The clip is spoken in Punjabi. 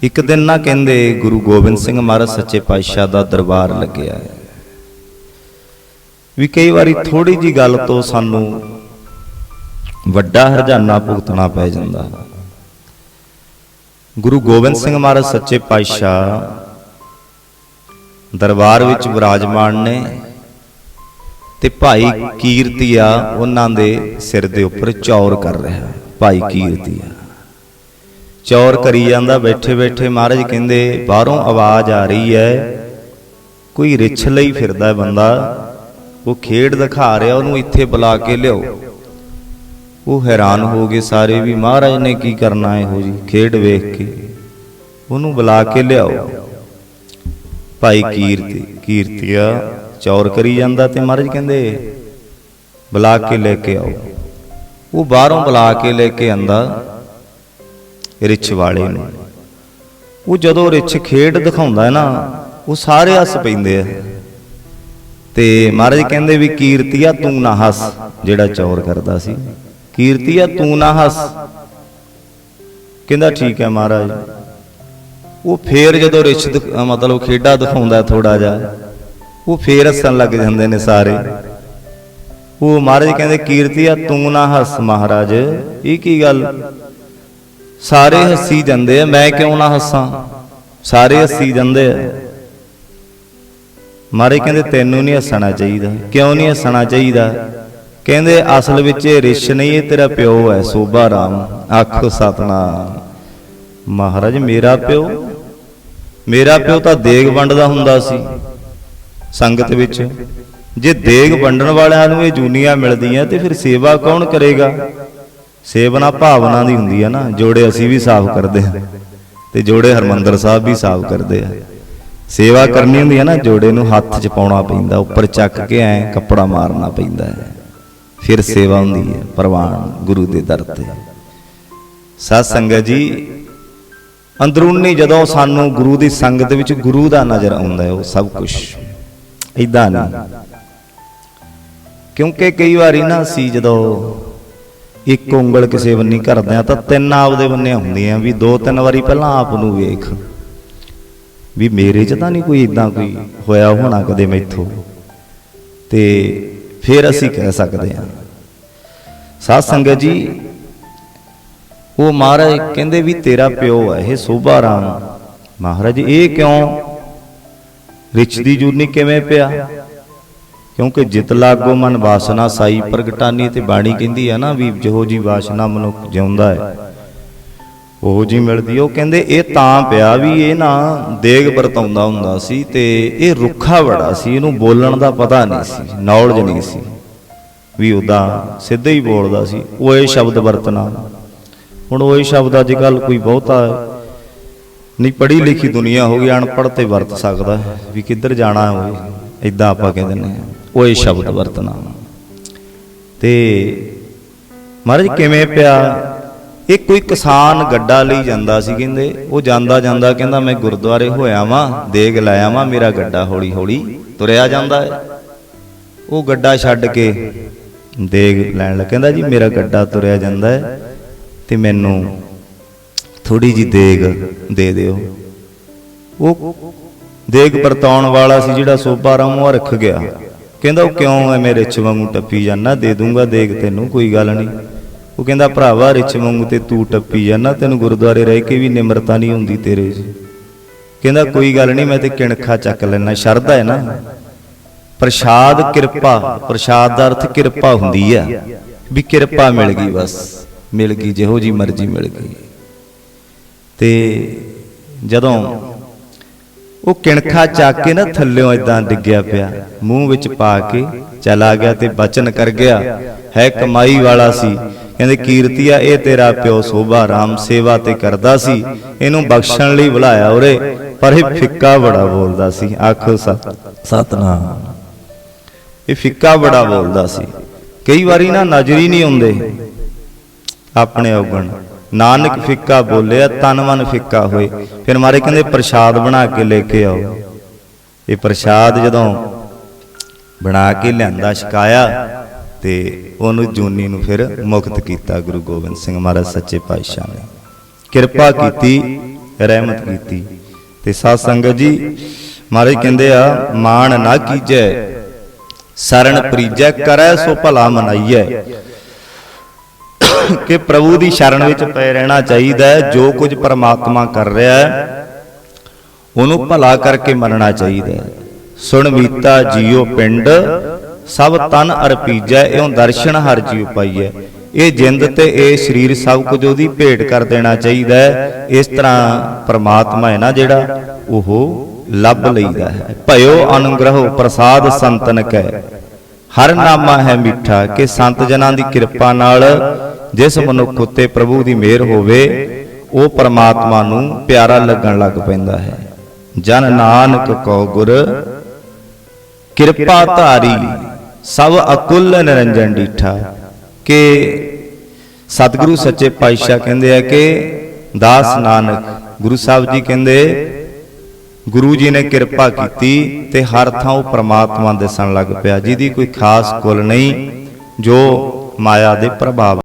ਇੱਕ ਦਿਨ ਨਾ ਕਹਿੰਦੇ ਗੁਰੂ ਗੋਬਿੰਦ ਸਿੰਘ ਮਹਾਰਾਜ ਸੱਚੇ ਪਾਤਸ਼ਾਹ ਦਾ ਦਰਬਾਰ ਲੱਗਿਆ। ਹੈ ਵੀ ਕਈ ਵਾਰੀ ਥੋੜੀ ਜੀ ਗੱਲ ਤੋਂ ਸਾਨੂੰ ਵੱਡਾ ਹਰਜਾਨਾ ਭੁਗਤਣਾ ਪੈ ਜਾਂਦਾ। ਗੁਰੂ ਗੋਬਿੰਦ ਸਿੰਘ ਮਹਾਰਾਜ ਸੱਚੇ ਪਾਤਸ਼ਾਹ ਦਰਬਾਰ ਵਿੱਚ ਵਿਰਾਜਮਾਨ ਨੇ ਤੇ ਭਾਈ ਕੀਰਤੀਆ ਉਹਨਾਂ ਦੇ ਸਿਰ ਦੇ ਉੱਪਰ ਚੌਰ ਕਰ ਰਿਹਾ। ਭਾਈ ਕੀਰਤੀਆ। ਚੌਰ ਕਰੀ ਜਾਂਦਾ, ਬੈਠੇ ਬੈਠੇ ਮਹਾਰਾਜ ਕਹਿੰਦੇ, ਬਾਹਰੋਂ ਆਵਾਜ਼ ਆ ਰਹੀ ਹੈ। ਕੋਈ ਰਿਛ ਲਈ ਫਿਰਦਾ ਬੰਦਾ। ਉਹ ਖੇਡ ਦਿਖਾ ਰਿਹਾ, ਉਹਨੂੰ ਇੱਥੇ ਬੁਲਾ ਕੇ ਲਿਆਓ। ਉਹ ਹੈਰਾਨ ਹੋ ਗਏ ਸਾਰੇ ਵੀ ਮਹਾਰਾਜ ਨੇ ਕੀ ਕਰਨਾ ਇਹੋ ਜੀ ਖੇਡ ਵੇਖ ਕੇ। ਉਹਨੂੰ ਬੁਲਾ ਕੇ ਲਿਆਓ। ਭਾਈ ਕੀਰਤੀ, ਕੀਰਤੀਆ, ਚੌਰ ਕਰੀ ਜਾਂਦਾ ਤੇ ਮਹਾਰਾਜ ਕਹਿੰਦੇ, ਬੁਲਾ ਕੇ ਲੈ ਕੇ ਆਓ। ਉਹ ਬਾਹਰੋਂ ਬੁਲਾ ਕੇ ਲੈ ਕੇ ਆਂਦਾ। ਰਿਛ ਵਾਲੇ ਨੂੰ। ਉਹ ਜਦੋਂ ਰਿਛ ਖੇਡ ਦਿਖਾਉਂਦਾ ਹੈ ਨਾ, ਉਹ ਸਾਰੇ ਹੱਸ ਪੈਂਦੇ ਆ। ਤੇ ਮਹਾਰਾਜ ਕਹਿੰਦੇ ਵੀ ਕੀਰਤੀਆ ਤੂੰ ਨਾ ਹੱਸ, ਜਿਹੜਾ ਚੌਰ ਕਰਦਾ ਸੀ। ਕੀਰਤੀਆ ਤੂੰ ਨਾ ਹੱਸ। ਕਹਿੰਦਾ ਠੀਕ ਹੈ ਮਹਾਰਾਜ। ਉਹ ਫੇਰ ਜਦੋਂ ਰਿਛ ਮਤਲਬ ਖੇਡਾ ਦਿਖਾਉਂਦਾ ਥੋੜਾ ਜਿਹਾ, ਉਹ ਫੇਰ ਹੱਸਣ ਲੱਗ ਜਾਂਦੇ ਨੇ ਸਾਰੇ। ਉਹ ਮਹਾਰਾਜ ਕਹਿੰਦੇ ਕੀਰਤੀਆ ਤੂੰ ਨਾ ਹੱਸ ਮਹਾਰਾਜ। ਇਹ ਕੀ ਗੱਲ? ਸਾਰੇ ਹੱਸੀ ਜਾਂਦੇ ਆ, ਮੈਂ ਕਿਉਂ ਨਾ ਹੱਸਾਂ? ਸਾਰੇ ਹੱਸੀ ਜਾਂਦੇ ਆ। ਮਹਾਰਾਜ ਕਹਿੰਦੇ, ਤੈਨੂੰ ਨਹੀਂ ਹੱਸਣਾ ਚਾਹੀਦਾ, ਕਿਉਂ ਨਹੀਂ ਹੱਸਣਾ ਚਾਹੀਦਾ? ਕਹਿੰਦੇ, ਅਸਲ ਵਿੱਚ ਇਹ ਰਿਸ਼ ਨਹੀਂ, ਇਹ ਤੇਰਾ ਪਿਓ ਹੈ, ਸੋਭਾ ਰਾਮ ਆਖੋ ਸਤਨਾਮ। ਮਹਾਰਾਜ, ਮੇਰਾ ਪਿਓ? ਮੇਰਾ ਪਿਓ ਤਾਂ ਦੇਗ ਵੰਡਦਾ ਹੁੰਦਾ ਸੀ, ਸੰਗਤ ਵਿੱਚ। ਜੇ ਦੇਗ ਵੰਡਣ ਵਾਲਿਆਂ ਨੂੰ ਇਹ ਜੂਨੀਆਂ ਮਿਲਦੀਆਂ, ਤੇ ਫਿਰ ਸੇਵਾ ਕੌਣ ਕਰੇਗਾ? ਸੇਵਨਾ ਭਾਵਨਾ ਦੀ ਹੁੰਦੀ ਹੈ ਨਾ ਜੋੜੇ ਅਸੀਂ ਵੀ ਸਾਫ਼ ਕਰਦੇ ਹਾਂ ਤੇ ਜੋੜੇ ਹਰਮੰਦਰ ਸਾਹਿਬ ਵੀ ਸਾਫ਼ ਕਰਦੇ ਆ। ਸੇਵਾ ਕਰਨੀ ਹੁੰਦੀ ਹੈ ਨਾ ਜੋੜੇ ਨੂੰ ਹੱਥ 'ਚ ਪਾਉਣਾ ਪੈਂਦਾ ਉੱਪਰ ਚੱਕ ਕੇ ਐ ਕੱਪੜਾ ਮਾਰਨਾ ਪੈਂਦਾ ਹੈ। ਫਿਰ ਸੇਵਾ ਹੁੰਦੀ ਹੈ ਪ੍ਰਵਾਨ ਗੁਰੂ ਦੇ ਦਰ ਤੇ। ਸਤ ਸੰਗਤ ਜੀ ਅੰਦਰੂਨੀ ਜਦੋਂ ਸਾਨੂੰ ਗੁਰੂ ਦੀ ਸੰਗਤ ਵਿੱਚ ਗੁਰੂ ਦਾ ਨਜ਼ਰ ਆਉਂਦਾ ਹੈ ਉਹ ਸਭ ਕੁਝ ਇਦਾਂ ਨਹੀਂ। ਕਿਉਂਕਿ ਕਈ ਵਾਰੀ ਨਾ ਅਸੀਂ ਜਦੋਂ ਇੱਕ ਉਂਗਲ ਕਿਸੇ ਬੰਨੀ ਕਰਦੇ ਆ ਤਾਂ ਤਿੰਨ ਆਪਦੇ ਬੰਨੇ ਹੁੰਦੀਆਂ ਵੀ ਦੋ ਤਿੰਨ ਵਾਰੀ ਪਹਿਲਾਂ ਆਪ ਨੂੰ ਵੇਖ। ਵੀ ਮੇਰੇ 'ਚ ਤਾਂ ਨਹੀਂ ਕੋਈ ਇਦਾਂ ਕੋਈ ਹੋਇਆ ਹੋਣਾ ਕਦੇ ਮੈਥੋਂ। ਤੇ ਫਿਰ ਅਸੀਂ ਕਹਿ ਸਕਦੇ ਹਾਂ, ਸਾਧ ਸੰਗਤ ਜੀ, ਉਹ ਮਹਾਰਾਜ ਕਹਿੰਦੇ ਵੀ ਤੇਰਾ ਪਿਓ ਹੈ ਇਹ ਸੋਭਾ ਰਾਮ। ਮਹਾਰਾਜ, ਇਹ ਕਿਉਂ? ਰਿਚ ਦੀ ਜੂਨੀ ਕਿਵੇਂ ਪਿਆ? ਕਿਉਂਕਿ ਜਿਤ ਲਾਗੋ ਮਨ ਵਾਸਨਾ ਸਾਈ ਪ੍ਰਗਟਾਨੀ ਤੇ ਬਾਣੀ ਕਹਿੰਦੀ ਹੈ ਨਾ ਵੀ ਜਿਹੋ ਜੀ ਵਾਸਨਾ ਮਨੁੱਖ ਜਿਉਂਦਾ ਹੈ। ਉਹ ਜੀ ਮਿਲਦੀ ਉਹ ਕਹਿੰਦੇ, ਇਹ ਤਾਂ ਪਿਆ ਵੀ ਇਹ ਨਾ ਦੇਗ ਵਰਤਾਉਂਦਾ ਹੁੰਦਾ ਸੀ ਤੇ ਇਹ ਰੁੱਖਾ ਬੜਾ ਸੀ। ਇਹਨੂੰ ਬੋਲਣ ਦਾ ਪਤਾ ਨਹੀਂ ਸੀ ਨੌਲੇਜ ਨਹੀਂ ਸੀ ਵੀ ਉਹਦਾ ਸਿੱਧਾ ਹੀ ਬੋਲਦਾ ਸੀ। ਉਹ ਇਹ ਸ਼ਬਦ ਵਰਤਣਾ। ਹੁਣ ਉਹ ਸ਼ਬਦ ਅੱਜ ਕੱਲ ਕੋਈ ਬਹੁਤਾ ਨਹੀਂ ਪੜ੍ਹੀ ਲਿਖੀ ਦੁਨੀਆ ਹੋ ਗਈ, ਅਨਪੜ੍ਹ ਤੇ ਵਰਤ ਸਕਦਾ ਵੀ ਕਿੱਧਰ ਜਾਣਾ ਹੋਵੇ ਇਦਾਂ ਆਪਾਂ ਕਹਿੰਦੇ ਨੇ ਉਹ ਇਹ ਸ਼ਬਦ ਵਰਤਣਾ। ਤੇ ਮਹਾਰਾਜ ਕਿਵੇਂ ਪਿਆ? ਇਹ ਕੋਈ ਕਿਸਾਨ ਗੱਡਾ ਲਈ ਜਾਂਦਾ ਸੀ ਕਹਿੰਦੇ, ਉਹ ਜਾਂਦਾ ਜਾਂਦਾ ਕਹਿੰਦਾ ਮੈਂ ਗੁਰਦੁਆਰੇ ਹੋਇਆ ਵਾਂ ਦੇਗ ਲਾਇਆ ਵਾਂ ਮੇਰਾ ਗੱਡਾ ਹੌਲੀ ਹੌਲੀ ਤੁਰਿਆ ਜਾਂਦਾ ਹੈ। ਉਹ ਗੱਡਾ ਛੱਡ ਕੇ ਦੇਗ ਲੈਣ ਲੱਗ, ਕਹਿੰਦਾ ਜੀ ਮੇਰਾ ਗੱਡਾ ਤੁਰਿਆ ਜਾਂਦਾ ਹੈ ਤੇ ਮੈਨੂੰ ਥੋੜੀ ਜੀ ਦੇਗ ਦੇ ਦਿਓ। ਉਹ ਦੇਗ ਵਰਤਾਉਣ ਵਾਲਾ ਸੀ ਜਿਹੜਾ ਸੋਭਾ ਰਾਮ ਉਹ ਰੱਖ ਗਿਆ। ਕਹਿੰਦਾ ਉਹ ਕਿਉਂ ਐ ਮੇਰੇ ਰਿਛ ਵਾਂਗੂ ਟੱਪੀ ਜਾਂਦਾ? ਦੇ ਦੂੰਗਾ ਦੇਗ ਤੈਨੂੰ, ਕੋਈ ਗੱਲ ਨਹੀਂ। ਉਹ ਕਹਿੰਦਾ, ਭਰਾਵਾ, ਰਿਛ ਵਾਂਗੂ ਤੇ ਤੂੰ ਟੱਪੀ ਜਾਂਦਾ, ਤੈਨੂੰ ਗੁਰਦੁਆਰੇ ਰਹਿ ਕੇ ਵੀ ਨਿਮਰਤਾ ਨਹੀਂ ਹੁੰਦੀ ਤੇਰੇ 'ਚ ਕਹਿੰਦਾ, ਕੋਈ ਗੱਲ ਨਹੀਂ, ਮੈਂ ਤੇ ਕਿਣਖਾ ਚੱਕ ਲੈਣਾ ਸ਼ਰਧਾ ਹੈ ਨਾ। ਪ੍ਰਸ਼ਾਦ ਕਿਰਪਾ, ਪ੍ਰਸ਼ਾਦ ਦਾ ਅਰਥ ਕਿਰਪਾ ਹੁੰਦੀ ਆ, ਵੀ ਕਿਰਪਾ ਮਿਲ ਗਈ ਬਸ, ਮਿਲ ਗਈ, ਜਿਹੋ ਜੀ ਮਰਜ਼ੀ ਮਿਲ ਗਈ। ਤੇ ਜਦੋਂ ਉਹ ਕਿਣਖਾ ਚੱਕ ਕੇ ਨਾ ਥੱਲਿਓਂ ਇਦਾਂ ਡਿੱਗਿਆ ਪਿਆ। ਮੂੰਹ ਵਿੱਚ ਪਾ ਕੇ ਚਲਾ ਗਿਆ ਤੇ ਬਚਨ ਕਰ ਗਿਆ। ਹੈ ਕਮਾਈ ਵਾਲਾ ਸੀ। ਕਹਿੰਦੇ ਕੀਰਤੀਆ ਇਹ ਤੇਰਾ ਪਿਓ ਸੋਭਾ, ਰਾਮ ਸੇਵਾ ਤੇ ਕਰਦਾ ਸੀ। ਇਹਨੂੰ ਬਖਸ਼ਣ ਲਈ ਬੁਲਾਇਆ ਉਰੇ, ਪਰ ਇਹ ਫਿੱਕਾ ਬੜਾ ਬੋਲਦਾ ਸੀ। ਆਖੋ ਸਤ ਸਤਨਾਮ। ਇਹ ਫਿੱਕਾ ਬੜਾ ਬੋਲਦਾ ਸੀ। ਕਈ ਵਾਰੀ ਨਾ ਨਜ਼ਰ ਹੀ ਨਹੀਂ ਆਉਂਦੇ ਆਪਣੇ ਔਗਣ। ਨਾਨਕ ਫਿੱਕਾ ਬੋਲਿਆ, ਤਨ ਮਨ ਫਿੱਕਾ ਹੋਏ। ਫਿਰ ਮਾਰੇ ਕਹਿੰਦੇ, ਪ੍ਰਸ਼ਾਦ ਬਣਾ ਕੇ ਲੈ ਕੇ ਆਓ। ਇਹ ਪ੍ਰਸ਼ਾਦ ਜਦੋਂ ਬਣਾ ਕੇ ਲਿਆਂਦਾ, ਛਕਾਇਆ, ਤੇ ਉਹਨੂੰ ਜੂਨੀ ਨੂੰ ਫਿਰ ਮੁਕਤ ਕੀਤਾ ਗੁਰੂ ਗੋਬਿੰਦ ਸਿੰਘ ਮਹਾਰਾਜ ਸੱਚੇ ਪਾਤਸ਼ਾਹ ਨੇ। ਕਿਰਪਾ ਕੀਤੀ, ਰਹਿਮਤ ਕੀਤੀ। ਤੇ ਸਾਧ ਸੰਗਤ ਜੀ ਮਹਾਰਾਜ ਕਹਿੰਦੇ ਆ, ਮਾਣ ਨਾ ਕੀਜੈ ਸਰਣ ਪ੍ਰੀਜੈ, ਕਰੈ ਸੋ ਭਲਾ ਮਨਾਈਐ। ਕਿ ਪ੍ਰਭੂ ਦੀ ਸ਼ਰਨ ਵਿੱਚ ਪਏ ਰਹਿਣਾ ਚਾਹੀਦਾ ਹੈ, ਜੋ ਕੁਝ ਪਰਮਾਤਮਾ ਕਰ ਰਿਹਾ ਹੈ, ਉਹਨੂੰ ਭਲਾ ਕਰਕੇ ਮੰਨਣਾ ਚਾਹੀਦਾ ਹੈ। ਸੁਣ ਮੀਤਾ ਜੀਓ ਪਿੰਡ, ਸਭ ਤਨ ਅਰਪੀਜੈ, ਇਉਂ ਦਰਸ਼ਨ ਹਰ ਜੀਉ ਪਾਈਐ। ਇਹ ਜਿੰਦ ਤੇ ਇਹ ਸਰੀਰ ਸਭ ਕੁਝ ਉਹਦੀ ਭੇਟ ਕਰ ਦੇਣਾ ਚਾਹੀਦਾ ਹੈ, ਇਸ ਤਰ੍ਹਾਂ ਪ੍ਰਮਾਤਮਾ ਹੈ ਨਾ ਜਿਹੜਾ, ਉਹ ਲੱਭ ਲਈਦਾ ਹੈ। ਭਇਓ ਅਨੁਗ੍ਰਹ ਪ੍ਰਸਾਦ ਸੰਤਨ ਕੈ। ਹਰ ਨਾਮਾ ਹੈ ਮਿੱਠਾ, ਕਿ ਸੰਤ ਜਨਾਂ ਦੀ ਕਿਰਪਾ ਨਾਲ ਜਿਸ ਮਨੁੱਖ ਉੱਤੇ ਪ੍ਰਭੂ ਦੀ ਮਿਹਰ ਹੋਵੇ, ਉਹ ਪ੍ਰਮਾਤਮਾ ਨੂੰ ਪਿਆਰਾ ਲੱਗਣ ਲੱਗ ਪੈਂਦਾ ਹੈ। ਜਨ ਨਾਨਕ ਕੋ ਗੁਰ, ਕਿਰਪਾ ਧਾਰੀ, ਸਭ ਅਕੁੱਲ ਨਿਰੰਜਨ ਡੀਠਾ। ਕਿ ਸਤਿਗੁਰੂ ਸੱਚੇ ਪਾਤਸ਼ਾਹ ਕਹਿੰਦੇ ਆ ਕਿ ਦਾਸ ਨਾਨਕ ਗੁਰੂ ਸਾਹਿਬ ਜੀ ਕਹਿੰਦੇ, ਗੁਰੂ ਜੀ ਨੇ ਕਿਰਪਾ ਕੀਤੀ ਤੇ ਹਰ ਥਾਂ ਉਹ ਪ੍ਰਮਾਤਮਾ ਦਿਸਣ ਲੱਗ ਪਿਆ, ਜਿਹਦੀ ਕੋਈ ਖਾਸ ਕੁਲ ਨਹੀਂ, ਜੋ ਮਾਇਆ ਦੇ ਪ੍ਰਭਾਵ